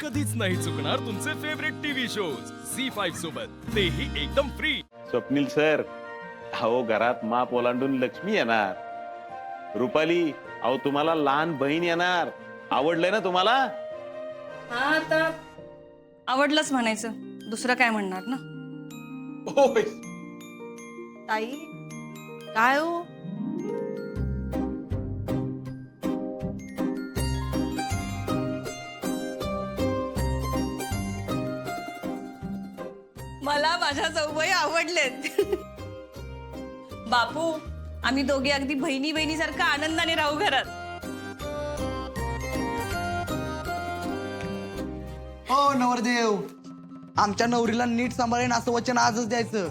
कधीच नाही चुकणार तुमचे favourite TV shows C five सोबत. तेही एकदम फ्री स्वप्नील सर अहो घरात माप ओलांडून लक्ष्मी येणार. रुपाली अहो तुम्हाला लहान बहीण येणार. आवडलंय ना तुम्हाला? हा आता. आवडलंच म्हणायचं. दुसरं काय म्हणणार ना? ताई काय हो? मला माझ्या जाऊबाई आवडलेत. बापू आम्ही दोघे अगदी बहिणी बहिणीसारखं आनंदाने राहू घरात. हो नवरदेव. आमच्या नवरीला नीट सांभाळेन असं वचन आजच द्यायचं.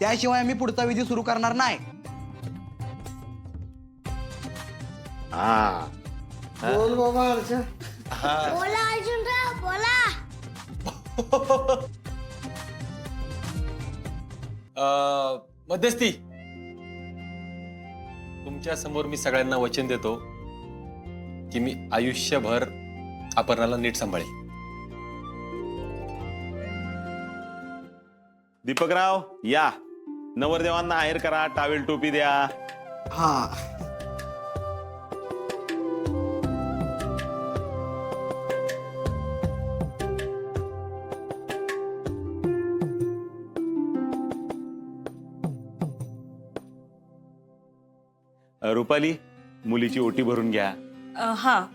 त्याशिवाय आम्ही पुढचा विधी सुरू करणार नाही. हा. बोल बाबा बोला अर्जुनराव बोला. अं, मध्यस्थी. तुमच्यासमोर मी सगळ्यांना वचन देतो की मी आयुष्यभर अपर्णाला नीट सांभाळेल दीपकराव या. नवरदेवांना आहेर करा टावेल टोपी द्या. हा. रुपाली मुलीची ओटी भरून घ्या. अ, हा.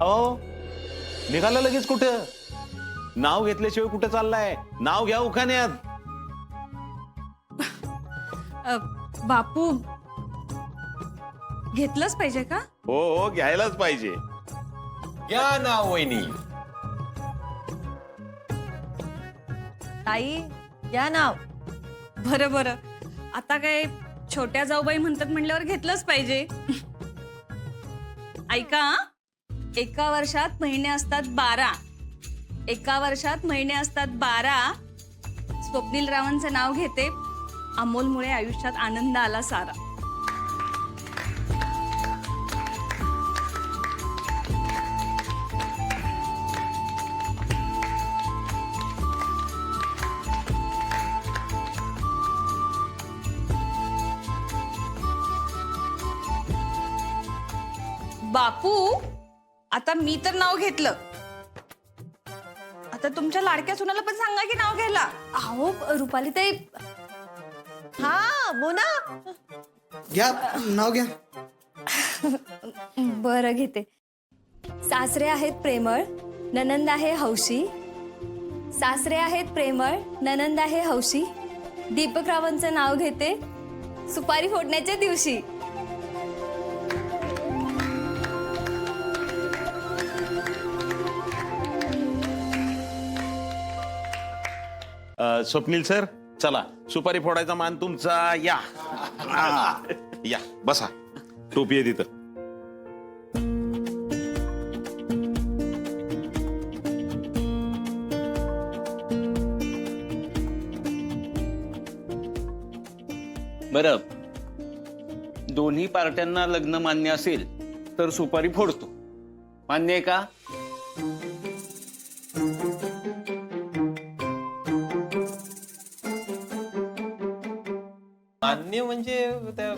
अहो निघाला लगेच कुठं? नाव घेतल्याशिवाय कुठं चाललाय? नाव घ्या उखाण्यात. अ, बापू घेतलंच पाहिजे का? हो हो घ्यायलाच पाहिजे. या ना वहिनी. ताई या नाव बरं बरं. आता काय छोट्या जाऊबाई म्हणतात म्हणल्यावर घेतलंच पाहिजे. ऐका हं? एका वर्षात महिने असतात बारा. एका वर्षात महिने असतात बारा. स्वप्नील रावांचं नाव घेते. अमोलमुळे आयुष्यात आनंद आला सारा. बापू आता मी तर नाव घेतलं. आता तुमच्या लाडक्या सुनाला पण सांगा की नाव घ्यायला. अहो रुपाली ताई. हा मोना घ्या नाव घ्या. बरं घेते. सासरे आहेत प्रेमळ ननंद आहे हौशी. सासरे आहेत प्रेमळ ननंद आहे हौशी. दीपकरावांचं नाव घेते. सुपारी फोडण्याच्या दिवशी. अ, स्वप्नील सर चला. सुपारी फोडायचा मान तुमचा या. या. बसा. टोपी आहे तिथं. बरं. दोन्ही पार्ट्यांना लग्न मान्य असेल तर सुपारी फोडतो. मान्य आहे का? म्हणजे त्या-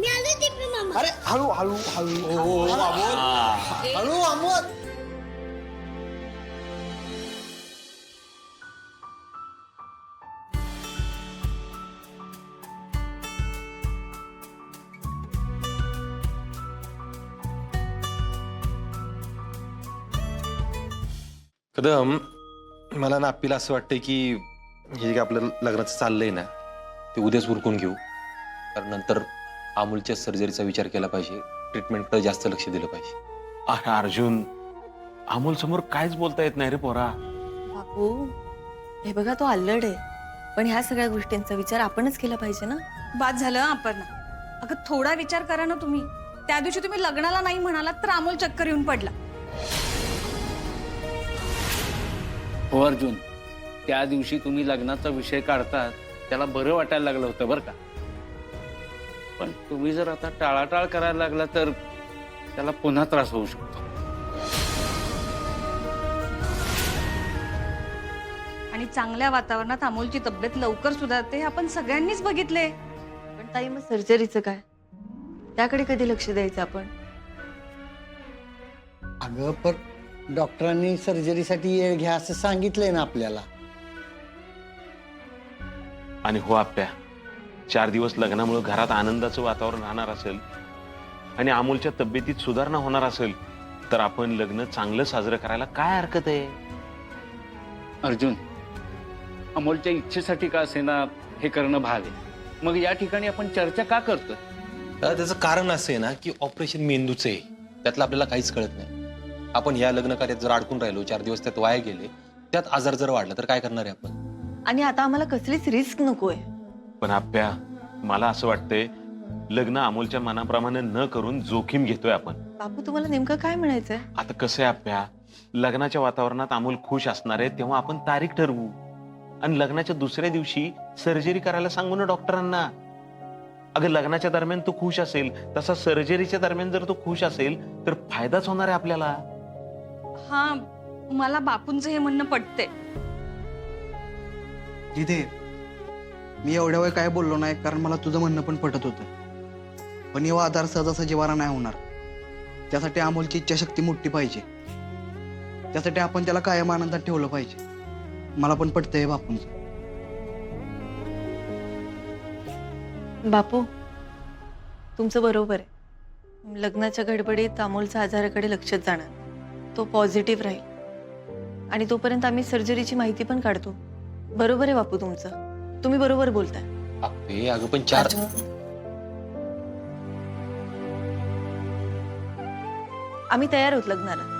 मी आलो दीप अरे हळू हळू हळू. हळू अमोल. कदम मला ना आपल्याला असं वाटतंय की हे जे आपलं लग्नाचं चाललंय ना ते उद्याच उरकून घेऊ. कारण नंतर अमूलच्या सर्जरीचा विचार केला पाहिजे ट्रीटमेंटकडे जास्त लक्ष दिलं पाहिजे. अरे अर्जुन अमोल समोर काहीच बोलता येत नाही रे पोरा. बापू हे बघा तो अल्लड आहे. पण ह्या सगळ्या गोष्टींचा विचार आपणच केला पाहिजे ना? बाद झालं आपण अगं थोडा विचार करा ना तुम्ही. त्या दिवशी तुम्ही लग्नाला नाही म्हणालात तर अमोल चक्कर येऊन पडला. हो अर्जुन. त्या दिवशी तुम्ही लग्नाचा विषय काढतात त्याला बरं वाटायला लागलं होतं बरं का? पण तुम्ही जर आता टाळाटाळ करायला लागला तर त्याला पुन्हा त्रास होऊ शकतो. आणि चांगल्या वातावरणात अमोलची तब्येत लवकर सुधारते हे आपण सगळ्यांनीच बघितले. पण ताई मग सर्जरीचं काय? त्याकडे कधी लक्ष द्यायचं आपण? अगं पण डॉक्टरांनी सर्जरीसाठी वेळ घ्या असं सांगितलंय ना आपल्याला. आणि हो आप्या चार दिवस लग्नामुळे घरात आनंदाचं वातावरण राहणार असेल आणि अमोलच्या तब्येतीत सुधारणा होणार असेल तर आपण लग्न चांगलं साजरं करायला काय हरकत आहे? अर्जुन अमोलच्या इच्छेसाठी का असेना हे करणं भाग आहे? मग या ठिकाणी आपण चर्चा का करतोय? दादा त्याचं कारण असं आहे ना की ऑपरेशन मेंदूचं आहे. त्यातलं आपल्याला काहीच कळत नाही. आपण या लग्न कार्यात जर अडकून राहिलो चार दिवस त्यात वाया गेले त्यात आजार जर वाढला तर काय करणार आहे आपण? आणि आता आम्हाला कसलीच रिस्क नकोय. पण आप्या मला असं वाटतंय लग्न अमोलच्या मनाप्रमाणे न करून जोखीम घेतोय आपण. बापू तुम्हाला नेमकं काय म्हणायचंय? आता कसं आहे आप्या लग्नाच्या वातावरणात अमोल खुश असणार आहे तेव्हा आपण तारीख ठरवू. आणि लग्नाच्या दुसऱ्या दिवशी सर्जरी करायला सांगू ना डॉक्टरांना. अगं लग्नाच्या दरम्यान तो खुश असेल तसा सर्जरीच्या दरम्यान जर तो खुश असेल तर फायदाच होणार आहे आपल्याला. हा मला बापूंचं हे म्हणणं पटते जिथे मी एवढ्या वेळ काय बोललो नाही कारण मला तुझं म्हणणं पण पटत होतं. पण येवा आधार सहजासहजी वारा नाही होणार. त्यासाठी अमोलची इच्छाशक्ती मोठी पाहिजे. त्यासाठी आपण त्याला कायम आनंदात ठेवलं पाहिजे. मला पण पटतंय बापूंचं. बापू तुमचं बरोबर आहे. लग्नाच्या गडबडीत अमोलच्या आजाराकडे लक्षच जाणार तो पॉझिटिव्ह राहील. आणि तोपर्यंत आम्ही सर्जरीची माहिती पण काढतो. बरोबर आहे बापू तुमचं. तुम्ही बरोबर बोलताय. अगं पण चार आम्ही तयार आहोत लग्नाला.